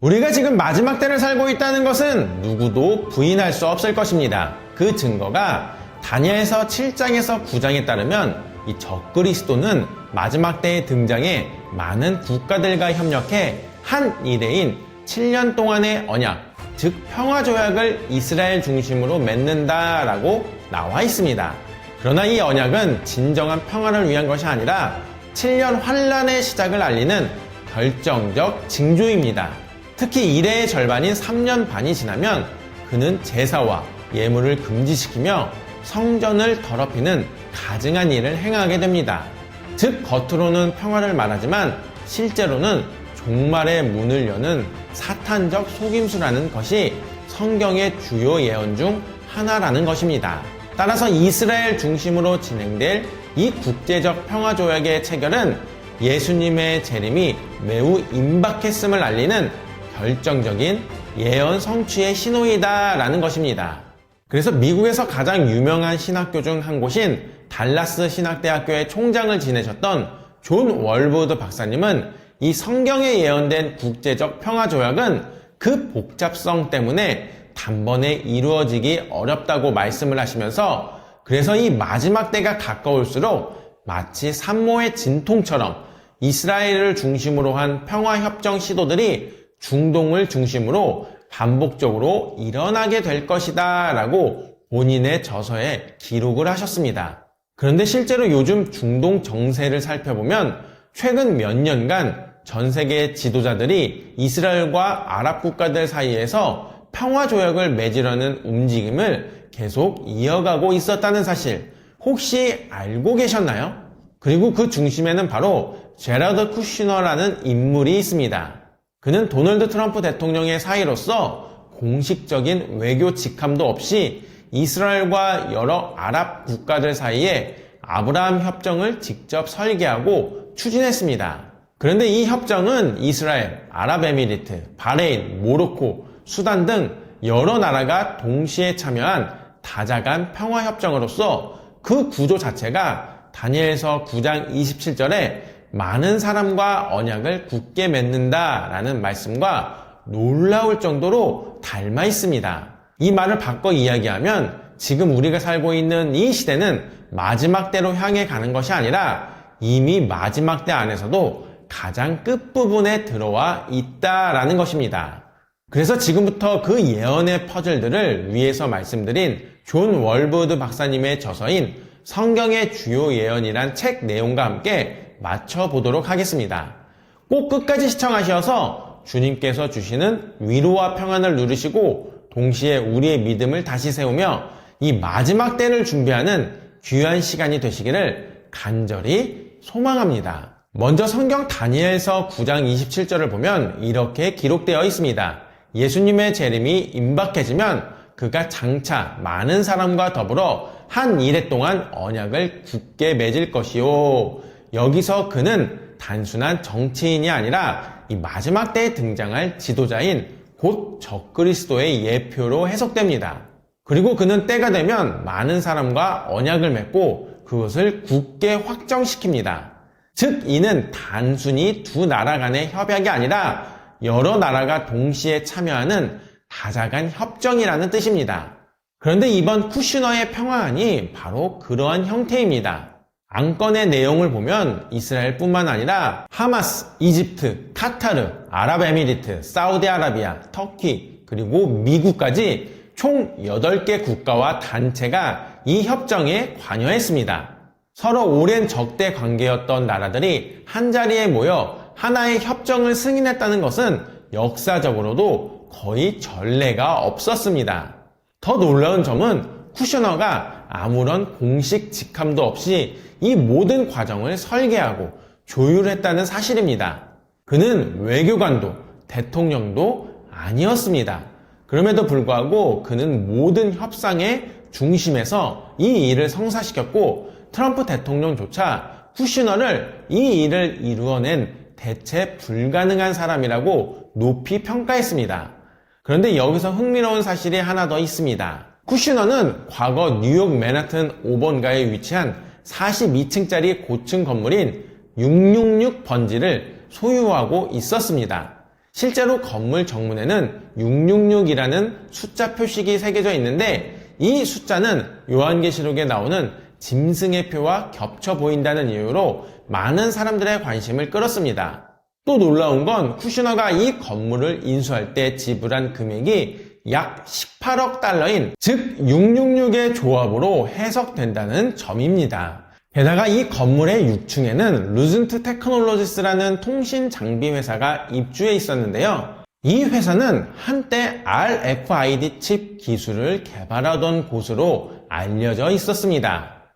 우리가 지금 마지막 때를 살고 있다는 것은 누구도 부인할 수 없을 것입니다. 그 증거가 다니엘서 7장에서 9장에 따르면 이 적그리스도는 마지막 때의 등장에 많은 국가들과 협력해 한 이래인 7년 동안의 언약, 즉 평화 조약을 이스라엘 중심으로 맺는다라고 나와 있습니다. 그러나 이 언약은 진정한 평화를 위한 것이 아니라 7년 환란의 시작을 알리는 결정적 징조입니다. 특히 이래의 절반인 3년 반이 지나면 그는 제사와 예물을 금지시키며 성전을 더럽히는 가증한 일을 행하게 됩니다. 즉 겉으로는 평화를 말하지만 실제로는 종말의 문을 여는 사탄적 속임수라는 것이 성경의 주요 예언 중 하나라는 것입니다. 따라서 이스라엘 중심으로 진행될 이 국제적 평화조약의 체결은 예수님의 재림이 매우 임박했음을 알리는 결정적인 예언 성취의 신호이다라는 것입니다. 그래서 미국에서 가장 유명한 신학교 중 한 곳인 달라스 신학대학교의 총장을 지내셨던 존 월보드 박사님은 이 성경에 예언된 국제적 평화 조약은 그 복잡성 때문에 단번에 이루어지기 어렵다고 말씀을 하시면서 그래서 이 마지막 때가 가까울수록 마치 산모의 진통처럼 이스라엘을 중심으로 한 평화협정 시도들이 중동을 중심으로 반복적으로 일어나게 될 것이다 라고 본인의 저서에 기록을 하셨습니다. 그런데 실제로 요즘 중동 정세를 살펴보면 최근 몇 년간 전 세계 지도자들이 이스라엘과 아랍 국가들 사이에서 평화 조약을 맺으려는 움직임을 계속 이어가고 있었다는 사실 혹시 알고 계셨나요? 그리고 그 중심에는 바로 제라드 쿠시너라는 인물이 있습니다. 그는 도널드 트럼프 대통령의 사이로서 공식적인 외교 직함도 없이 이스라엘과 여러 아랍 국가들 사이에 아브라함 협정을 직접 설계하고 추진했습니다. 그런데 이 협정은 이스라엘, 아랍에미리트, 바레인, 모로코, 수단 등 여러 나라가 동시에 참여한 다자간 평화협정으로서 그 구조 자체가 다니엘서 9장 27절에 많은 사람과 언약을 굳게 맺는다라는 말씀과 놀라울 정도로 닮아 있습니다. 이 말을 바꿔 이야기하면 지금 우리가 살고 있는 이 시대는 마지막 때로 향해 가는 것이 아니라 이미 마지막 때 안에서도 가장 끝부분에 들어와 있다라는 것입니다. 그래서 지금부터 그 예언의 퍼즐들을 위에서 말씀드린 존 월브드 박사님의 저서인 성경의 주요 예언이란 책 내용과 함께 맞춰보도록 하겠습니다. 꼭 끝까지 시청하셔서 주님께서 주시는 위로와 평안을 누리시고 동시에 우리의 믿음을 다시 세우며 이 마지막 때를 준비하는 귀한 시간이 되시기를 간절히 소망합니다. 먼저 성경 다니엘서 9장 27절을 보면 이렇게 기록되어 있습니다. 예수님의 재림이 임박해지면 그가 장차 많은 사람과 더불어 한 이래 동안 언약을 굳게 맺을 것이요. 여기서 그는 단순한 정치인이 아니라 이 마지막 때에 등장할 지도자인 곧 적그리스도의 예표로 해석됩니다. 그리고 그는 때가 되면 많은 사람과 언약을 맺고 그것을 굳게 확정시킵니다. 즉, 이는 단순히 두 나라 간의 협약이 아니라 여러 나라가 동시에 참여하는 다자간 협정이라는 뜻입니다. 그런데 이번 쿠슈너의 평화안이 바로 그러한 형태입니다. 안건의 내용을 보면 이스라엘뿐만 아니라 하마스, 이집트, 카타르, 아랍에미리트, 사우디아라비아, 터키, 그리고 미국까지 총 8개 국가와 단체가 이 협정에 관여했습니다. 서로 오랜 적대 관계였던 나라들이 한자리에 모여 하나의 협정을 승인했다는 것은 역사적으로도 거의 전례가 없었습니다. 더 놀라운 점은 쿠셔너가 아무런 공식 직함도 없이 이 모든 과정을 설계하고 조율했다는 사실입니다. 그는 외교관도 대통령도 아니었습니다. 그럼에도 불구하고 그는 모든 협상의 중심에서 이 일을 성사시켰고 트럼프 대통령조차 쿠시너를 이 일을 이루어낸 대체 불가능한 사람이라고 높이 평가했습니다. 그런데 여기서 흥미로운 사실이 하나 더 있습니다. 쿠시너는 과거 뉴욕 맨하튼 5번가에 위치한 42층짜리 고층 건물인 666 번지를 소유하고 있었습니다. 실제로 건물 정문에는 666이라는 숫자 표식이 새겨져 있는데 이 숫자는 요한계시록에 나오는 짐승의 표와 겹쳐 보인다는 이유로 많은 사람들의 관심을 끌었습니다. 또 놀라운 건 쿠슈너가 이 건물을 인수할 때 지불한 금액이 약 18억 달러인 즉 666의 조합으로 해석된다는 점입니다. 게다가 이 건물의 6층에는 루즌트 테크놀로지스라는 통신 장비 회사가 입주해 있었는데요. 이 회사는 한때 RFID 칩 기술을 개발하던 곳으로 알려져 있었습니다.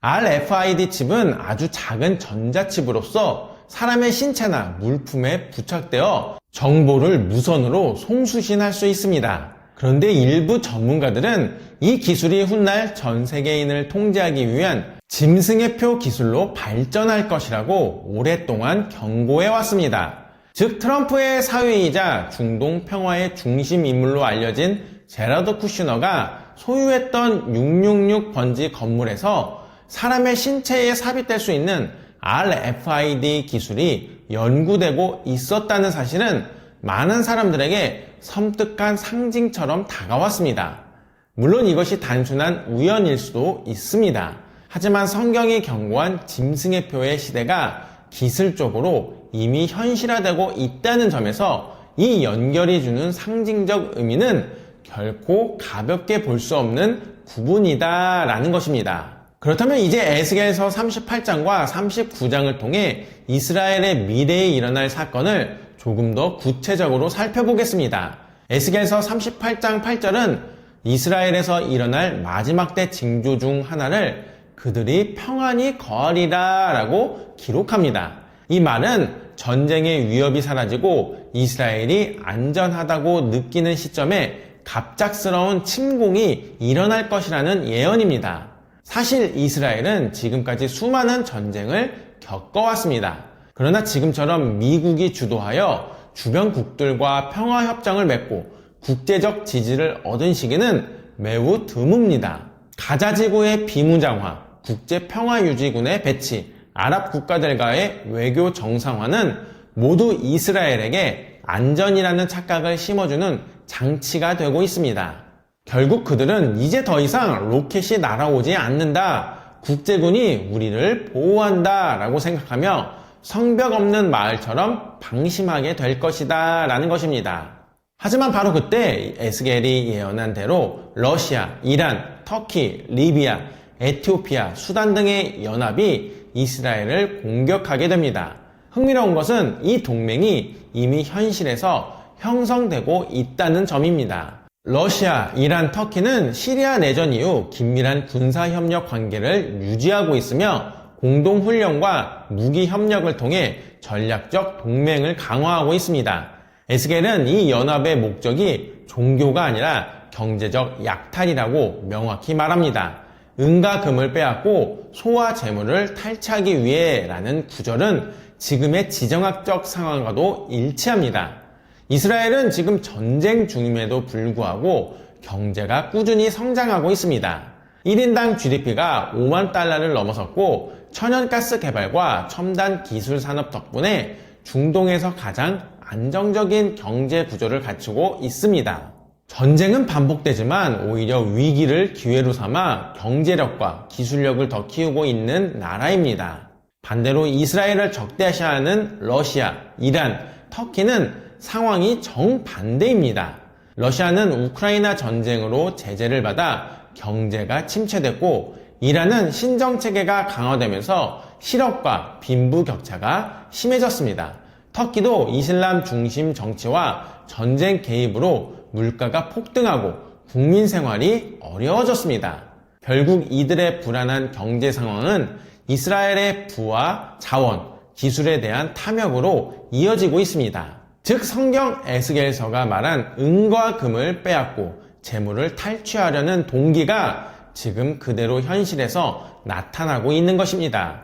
RFID 칩은 아주 작은 전자칩으로서 사람의 신체나 물품에 부착되어 정보를 무선으로 송수신할 수 있습니다. 그런데 일부 전문가들은 이 기술이 훗날 전 세계인을 통제하기 위한 짐승의 표 기술로 발전할 것이라고 오랫동안 경고해 왔습니다. 즉 트럼프의 사위이자 중동 평화의 중심 인물로 알려진 제라드 쿠슈너가 소유했던 666 번지 건물에서 사람의 신체에 삽입될 수 있는 RFID 기술이 연구되고 있었다는 사실은 많은 사람들에게 섬뜩한 상징처럼 다가왔습니다. 물론 이것이 단순한 우연일 수도 있습니다. 하지만 성경이 경고한 짐승의 표의 시대가 기술적으로 이미 현실화되고 있다는 점에서 이 연결이 주는 상징적 의미는 결코 가볍게 볼 수 없는 부분이다라는 것입니다. 그렇다면 이제 에스겔서 38장과 39장을 통해 이스라엘의 미래에 일어날 사건을 조금 더 구체적으로 살펴보겠습니다. 에스겔서 38장 8절은 이스라엘에서 일어날 마지막 때 징조 중 하나를 그들이 평안히 거하리라 라고 기록합니다. 이 말은 전쟁의 위협이 사라지고 이스라엘이 안전하다고 느끼는 시점에 갑작스러운 침공이 일어날 것이라는 예언입니다. 사실 이스라엘은 지금까지 수많은 전쟁을 겪어왔습니다. 그러나 지금처럼 미국이 주도하여 주변국들과 평화협정을 맺고 국제적 지지를 얻은 시기는 매우 드뭅니다. 가자지구의 비무장화, 국제평화유지군의 배치, 아랍 국가들과의 외교 정상화는 모두 이스라엘에게 안전이라는 착각을 심어주는 장치가 되고 있습니다. 결국 그들은 이제 더 이상 로켓이 날아오지 않는다. 국제군이 우리를 보호한다. 라고 생각하며 성벽 없는 마을처럼 방심하게 될 것이다. 라는 것입니다. 하지만 바로 그때 에스겔이 예언한 대로 러시아, 이란, 터키, 리비아, 에티오피아, 수단 등의 연합이 이스라엘을 공격하게 됩니다. 흥미로운 것은 이 동맹이 이미 현실에서 형성되고 있다는 점입니다. 러시아, 이란, 터키는 시리아 내전 이후 긴밀한 군사협력 관계를 유지하고 있으며 공동훈련과 무기협력을 통해 전략적 동맹을 강화하고 있습니다. 에스겔은 이 연합의 목적이 종교가 아니라 경제적 약탈이라고 명확히 말합니다. 은과 금을 빼앗고 소와 재물을 탈취하기 위해 라는 구절은 지금의 지정학적 상황과도 일치합니다. 이스라엘은 지금 전쟁 중임에도 불구하고 경제가 꾸준히 성장하고 있습니다. 1인당 GDP가 5만 달러를 넘어섰고 천연가스 개발과 첨단 기술 산업 덕분에 중동에서 가장 안정적인 경제 구조를 갖추고 있습니다. 전쟁은 반복되지만 오히려 위기를 기회로 삼아 경제력과 기술력을 더 키우고 있는 나라입니다. 반대로 이스라엘을 적대시하는 러시아, 이란, 터키는 상황이 정반대입니다. 러시아는 우크라이나 전쟁으로 제재를 받아 경제가 침체됐고 이란은 신정 체계가 강화되면서 실업과 빈부 격차가 심해졌습니다. 터키도 이슬람 중심 정치와 전쟁 개입으로 물가가 폭등하고 국민 생활이 어려워졌습니다. 결국 이들의 불안한 경제 상황은 이스라엘의 부와 자원, 기술에 대한 탐욕으로 이어지고 있습니다. 즉 성경 에스겔서가 말한 은과 금을 빼앗고 재물을 탈취하려는 동기가 지금 그대로 현실에서 나타나고 있는 것입니다.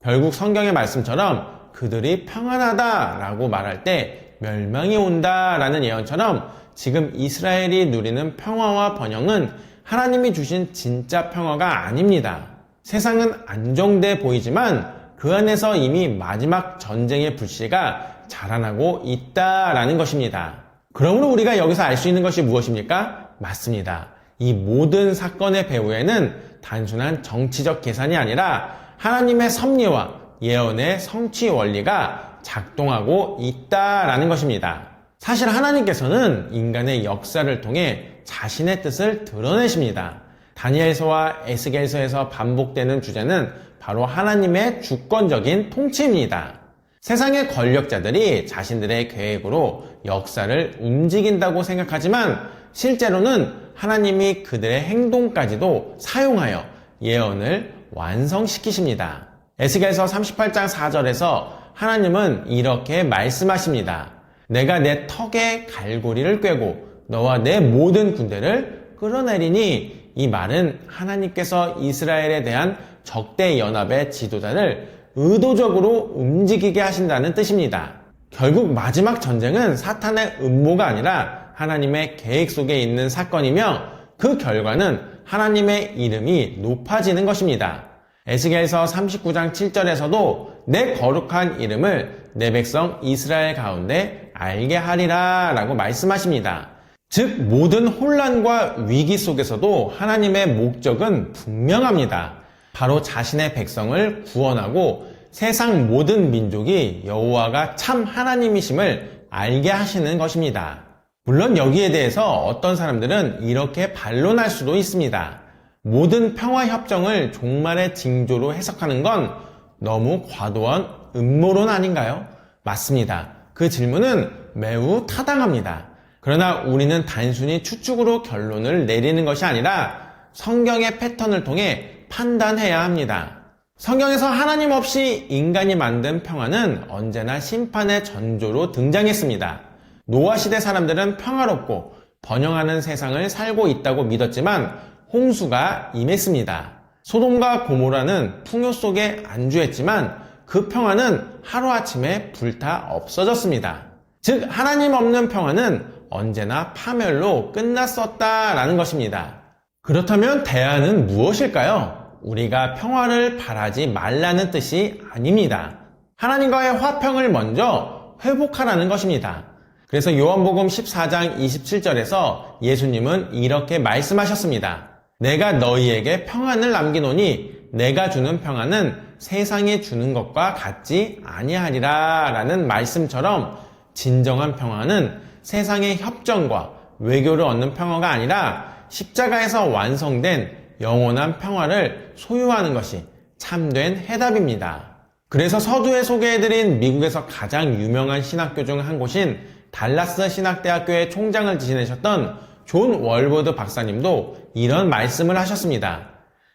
결국 성경의 말씀처럼 그들이 평안하다라고 말할 때 멸망이 온다라는 예언처럼 지금 이스라엘이 누리는 평화와 번영은 하나님이 주신 진짜 평화가 아닙니다. 세상은 안정돼 보이지만 그 안에서 이미 마지막 전쟁의 불씨가 자라나고 있다라는 것입니다. 그러므로 우리가 여기서 알 수 있는 것이 무엇입니까? 맞습니다. 이 모든 사건의 배후에는 단순한 정치적 계산이 아니라 하나님의 섭리와 예언의 성취 원리가 작동하고 있다라는 것입니다. 사실 하나님께서는 인간의 역사를 통해 자신의 뜻을 드러내십니다. 다니엘서와 에스겔서에서 반복되는 주제는 바로 하나님의 주권적인 통치입니다. 세상의 권력자들이 자신들의 계획으로 역사를 움직인다고 생각하지만 실제로는 하나님이 그들의 행동까지도 사용하여 예언을 완성시키십니다. 에스겔서 38장 4절에서 하나님은 이렇게 말씀하십니다. 내가 내 턱에 갈고리를 꿰고 너와 내 모든 군대를 끌어내리니 이 말은 하나님께서 이스라엘에 대한 적대 연합의 지도자를 의도적으로 움직이게 하신다는 뜻입니다. 결국 마지막 전쟁은 사탄의 음모가 아니라 하나님의 계획 속에 있는 사건이며 그 결과는 하나님의 이름이 높아지는 것입니다. 에스겔서 39장 7절에서도 내 거룩한 이름을 내 백성 이스라엘 가운데 알게 하리라 라고 말씀하십니다. 즉 모든 혼란과 위기 속에서도 하나님의 목적은 분명합니다. 바로 자신의 백성을 구원하고 세상 모든 민족이 여호와가 참 하나님이심을 알게 하시는 것입니다. 물론 여기에 대해서 어떤 사람들은 이렇게 반론할 수도 있습니다. 모든 평화 협정을 종말의 징조로 해석하는 건 너무 과도한 음모론 아닌가요? 맞습니다. 그 질문은 매우 타당합니다. 그러나 우리는 단순히 추측으로 결론을 내리는 것이 아니라 성경의 패턴을 통해 판단해야 합니다. 성경에서 하나님 없이 인간이 만든 평화는 언제나 심판의 전조로 등장했습니다. 노아 시대 사람들은 평화롭고 번영하는 세상을 살고 있다고 믿었지만 홍수가 임했습니다. 소돔과 고모라는 풍요 속에 안주했지만 그 평화는 하루아침에 불타 없어졌습니다. 즉 하나님 없는 평화는 언제나 파멸로 끝났었다라는 것입니다. 그렇다면 대안은 무엇일까요? 우리가 평화를 바라지 말라는 뜻이 아닙니다. 하나님과의 화평을 먼저 회복하라는 것입니다. 그래서 요한복음 14장 27절에서 예수님은 이렇게 말씀하셨습니다. 내가 너희에게 평안을 남기노니 내가 주는 평안은 세상에 주는 것과 같지 아니하리라 라는 말씀처럼 진정한 평화는 세상의 협정과 외교를 얻는 평화가 아니라 십자가에서 완성된 영원한 평화를 소유하는 것이 참된 해답입니다. 그래서 서두에 소개해드린 미국에서 가장 유명한 신학교 중 한 곳인 달라스 신학대학교의 총장을 지내셨던 존 월보드 박사님도 이런 말씀을 하셨습니다.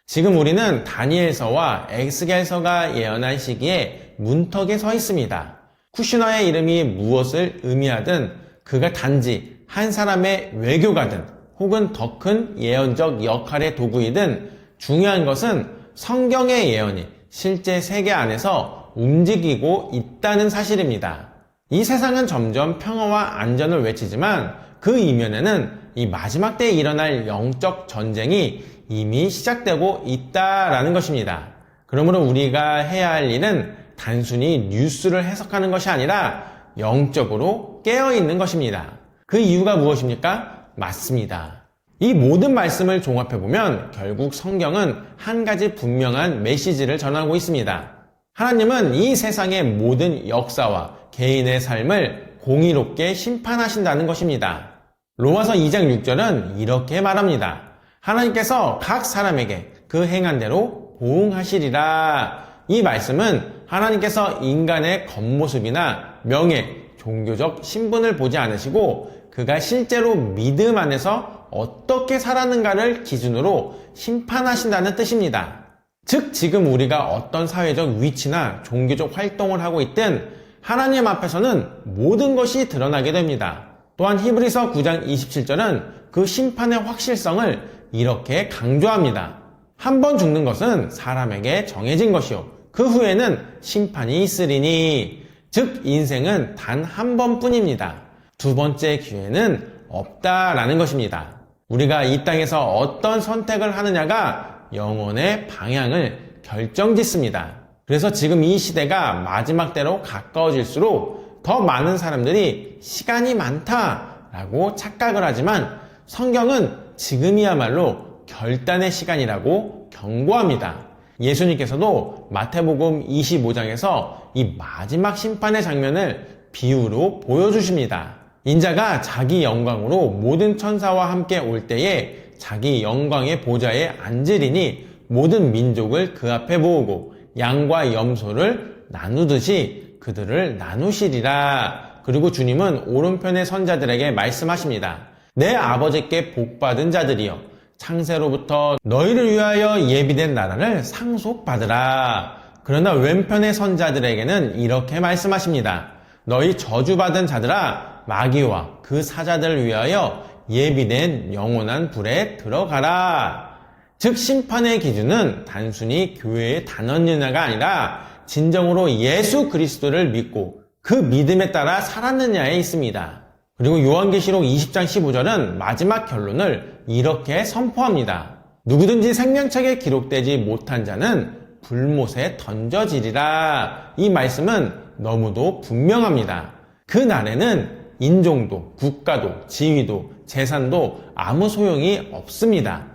지금 우리는 다니엘서와 엑스겔서가 예언한 시기에 문턱에 서 있습니다. 쿠시너의 이름이 무엇을 의미하든 그가 단지 한 사람의 외교가든 혹은 더 큰 예언적 역할의 도구이든 중요한 것은 성경의 예언이 실제 세계 안에서 움직이고 있다는 사실입니다. 이 세상은 점점 평화와 안전을 외치지만 그 이면에는 이 마지막 때에 일어날 영적 전쟁이 이미 시작되고 있다라는 것입니다. 그러므로 우리가 해야 할 일은 단순히 뉴스를 해석하는 것이 아니라 영적으로 깨어 있는 것입니다. 그 이유가 무엇입니까? 맞습니다. 이 모든 말씀을 종합해보면 결국 성경은 한 가지 분명한 메시지를 전하고 있습니다. 하나님은 이 세상의 모든 역사와 개인의 삶을 공의롭게 심판하신다는 것입니다. 로마서 2장 6절은 이렇게 말합니다. 하나님께서 각 사람에게 그 행한 대로 보응하시리라. 이 말씀은 하나님께서 인간의 겉모습이나 명예, 종교적 신분을 보지 않으시고 그가 실제로 믿음 안에서 어떻게 살았는가를 기준으로 심판하신다는 뜻입니다. 즉, 지금 우리가 어떤 사회적 위치나 종교적 활동을 하고 있든 하나님 앞에서는 모든 것이 드러나게 됩니다. 또한 히브리서 9장 27절은 그 심판의 확실성을 이렇게 강조합니다. 한 번 죽는 것은 사람에게 정해진 것이요. 그 후에는 심판이 있으리니. 즉, 인생은 단 한 번뿐입니다. 두 번째 기회는 없다라는 것입니다. 우리가 이 땅에서 어떤 선택을 하느냐가 영혼의 방향을 결정짓습니다. 그래서 지금 이 시대가 마지막 때로 가까워질수록 더 많은 사람들이 시간이 많다라고 착각을 하지만 성경은 지금이야말로 결단의 시간이라고 경고합니다. 예수님께서도 마태복음 25장에서 이 마지막 심판의 장면을 비유로 보여주십니다. 인자가 자기 영광으로 모든 천사와 함께 올 때에 자기 영광의 보좌에 앉으리니 모든 민족을 그 앞에 모으고 양과 염소를 나누듯이 그들을 나누시리라. 그리고 주님은 오른편의 선자들에게 말씀하십니다. 내 아버지께 복받은 자들이여 창세로부터 너희를 위하여 예비된 나라를 상속받으라. 그러나 왼편의 선자들에게는 이렇게 말씀하십니다. 너희 저주받은 자들아 마귀와 그 사자들을 위하여 예비된 영원한 불에 들어가라. 즉 심판의 기준은 단순히 교회의 단원느냐가 아니라 진정으로 예수 그리스도를 믿고 그 믿음에 따라 살았느냐에 있습니다. 그리고 요한계시록 20장 15절은 마지막 결론을 이렇게 선포합니다. 누구든지 생명책에 기록되지 못한 자는 불못에 던져지리라. 이 말씀은 너무도 분명합니다. 그 날에는 인종도, 국가도, 지위도, 재산도 아무 소용이 없습니다.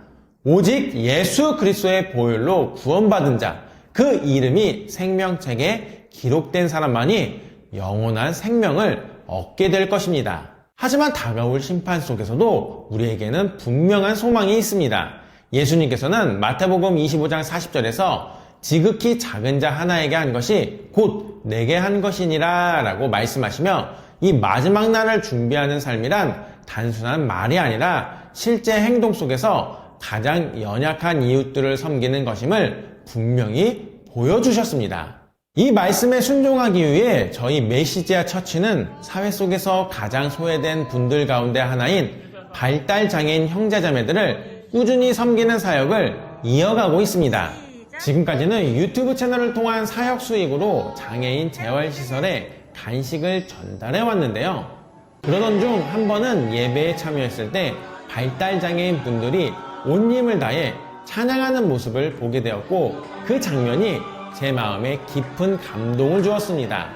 오직 예수 그리스도의 보혈로 구원받은 자, 그 이름이 생명책에 기록된 사람만이 영원한 생명을 얻게 될 것입니다. 하지만 다가올 심판 속에서도 우리에게는 분명한 소망이 있습니다. 예수님께서는 마태복음 25장 40절에서 지극히 작은 자 하나에게 한 것이 곧 내게 한 것이니라 라고 말씀하시며 이 마지막 날을 준비하는 삶이란 단순한 말이 아니라 실제 행동 속에서 가장 연약한 이웃들을 섬기는 것임을 분명히 보여주셨습니다. 이 말씀에 순종하기 위해 저희 메시지아 처치는 사회 속에서 가장 소외된 분들 가운데 하나인 발달장애인 형제자매들을 꾸준히 섬기는 사역을 이어가고 있습니다. 지금까지는 유튜브 채널을 통한 사역 수익으로 장애인 재활시설에 간식을 전달해 왔는데요. 그러던 중 한 번은 예배에 참여했을 때 발달장애인 분들이 온 힘을 다해 찬양하는 모습을 보게 되었고 그 장면이 제 마음에 깊은 감동을 주었습니다.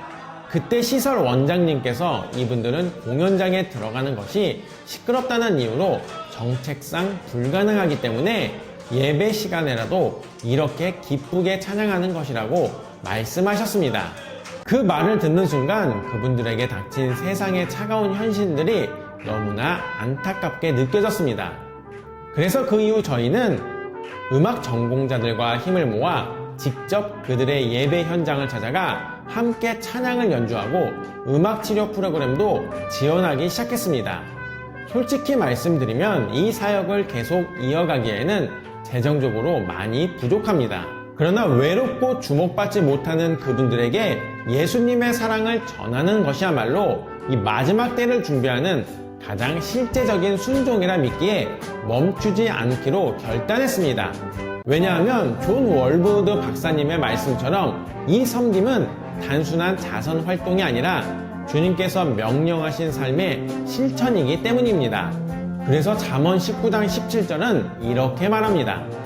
그때 시설 원장님께서 이분들은 공연장에 들어가는 것이 시끄럽다는 이유로 정책상 불가능하기 때문에 예배 시간에라도 이렇게 기쁘게 찬양하는 것이라고 말씀하셨습니다. 그 말을 듣는 순간 그분들에게 닥친 세상의 차가운 현실들이 너무나 안타깝게 느껴졌습니다. 그래서 그 이후 저희는 음악 전공자들과 힘을 모아 직접 그들의 예배 현장을 찾아가 함께 찬양을 연주하고 음악 치료 프로그램도 지원하기 시작했습니다. 솔직히 말씀드리면 이 사역을 계속 이어가기에는 재정적으로 많이 부족합니다. 그러나 외롭고 주목받지 못하는 그분들에게 예수님의 사랑을 전하는 것이야말로 이 마지막 때를 준비하는 가장 실제적인 순종이라 믿기에 멈추지 않기로 결단했습니다. 왜냐하면 존 월브드 박사님의 말씀처럼 이 섬김은 단순한 자선 활동이 아니라 주님께서 명령하신 삶의 실천이기 때문입니다. 그래서 잠언 19장 17절은 이렇게 말합니다.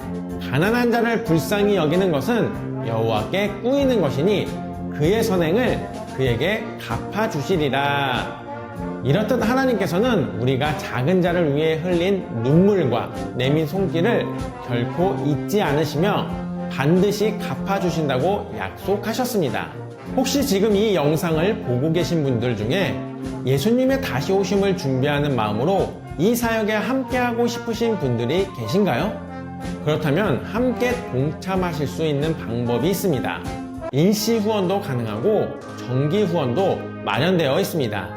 가난한 자를 불쌍히 여기는 것은 여호와께 꾸이는 것이니 그의 선행을 그에게 갚아 주시리라. 이렇듯 하나님께서는 우리가 작은 자를 위해 흘린 눈물과 내민 손길을 결코 잊지 않으시며 반드시 갚아주신다고 약속하셨습니다. 혹시 지금 이 영상을 보고 계신 분들 중에 예수님의 다시 오심을 준비하는 마음으로 이 사역에 함께하고 싶으신 분들이 계신가요? 그렇다면 함께 동참하실 수 있는 방법이 있습니다. 일시 후원도 가능하고 정기 후원도 마련되어 있습니다.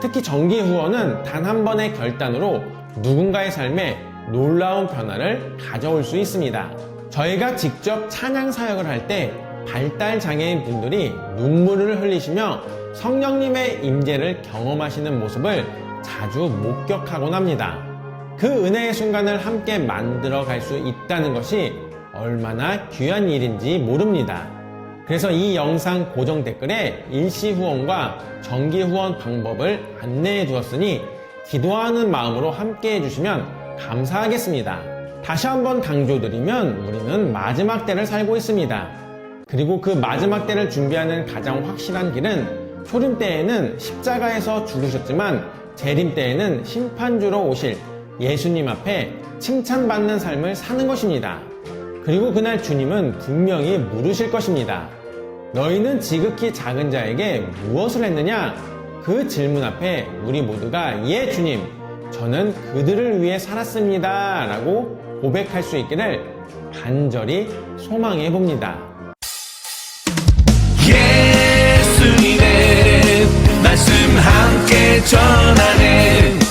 특히 정기 후원은 단 한 번의 결단으로 누군가의 삶에 놀라운 변화를 가져올 수 있습니다. 저희가 직접 찬양 사역을 할 때 발달 장애인 분들이 눈물을 흘리시며 성령님의 임재를 경험하시는 모습을 자주 목격하곤 합니다. 그 은혜의 순간을 함께 만들어 갈 수 있다는 것이 얼마나 귀한 일인지 모릅니다. 그래서 이 영상 고정 댓글에 일시 후원과 정기 후원 방법을 안내해 주었으니 기도하는 마음으로 함께 해주시면 감사하겠습니다. 다시 한번 강조드리면 우리는 마지막 때를 살고 있습니다. 그리고 그 마지막 때를 준비하는 가장 확실한 길은 초림 때에는 십자가에서 죽으셨지만 재림 때에는 심판주로 오실 예수님 앞에 칭찬받는 삶을 사는 것입니다. 그리고 그날 주님은 분명히 물으실 것입니다. 너희는 지극히 작은 자에게 무엇을 했느냐? 그 질문 앞에 우리 모두가 예, 주님, 저는 그들을 위해 살았습니다. 라고 고백할 수 있기를 간절히 소망해 봅니다. 예수님의 말씀 함께 전하는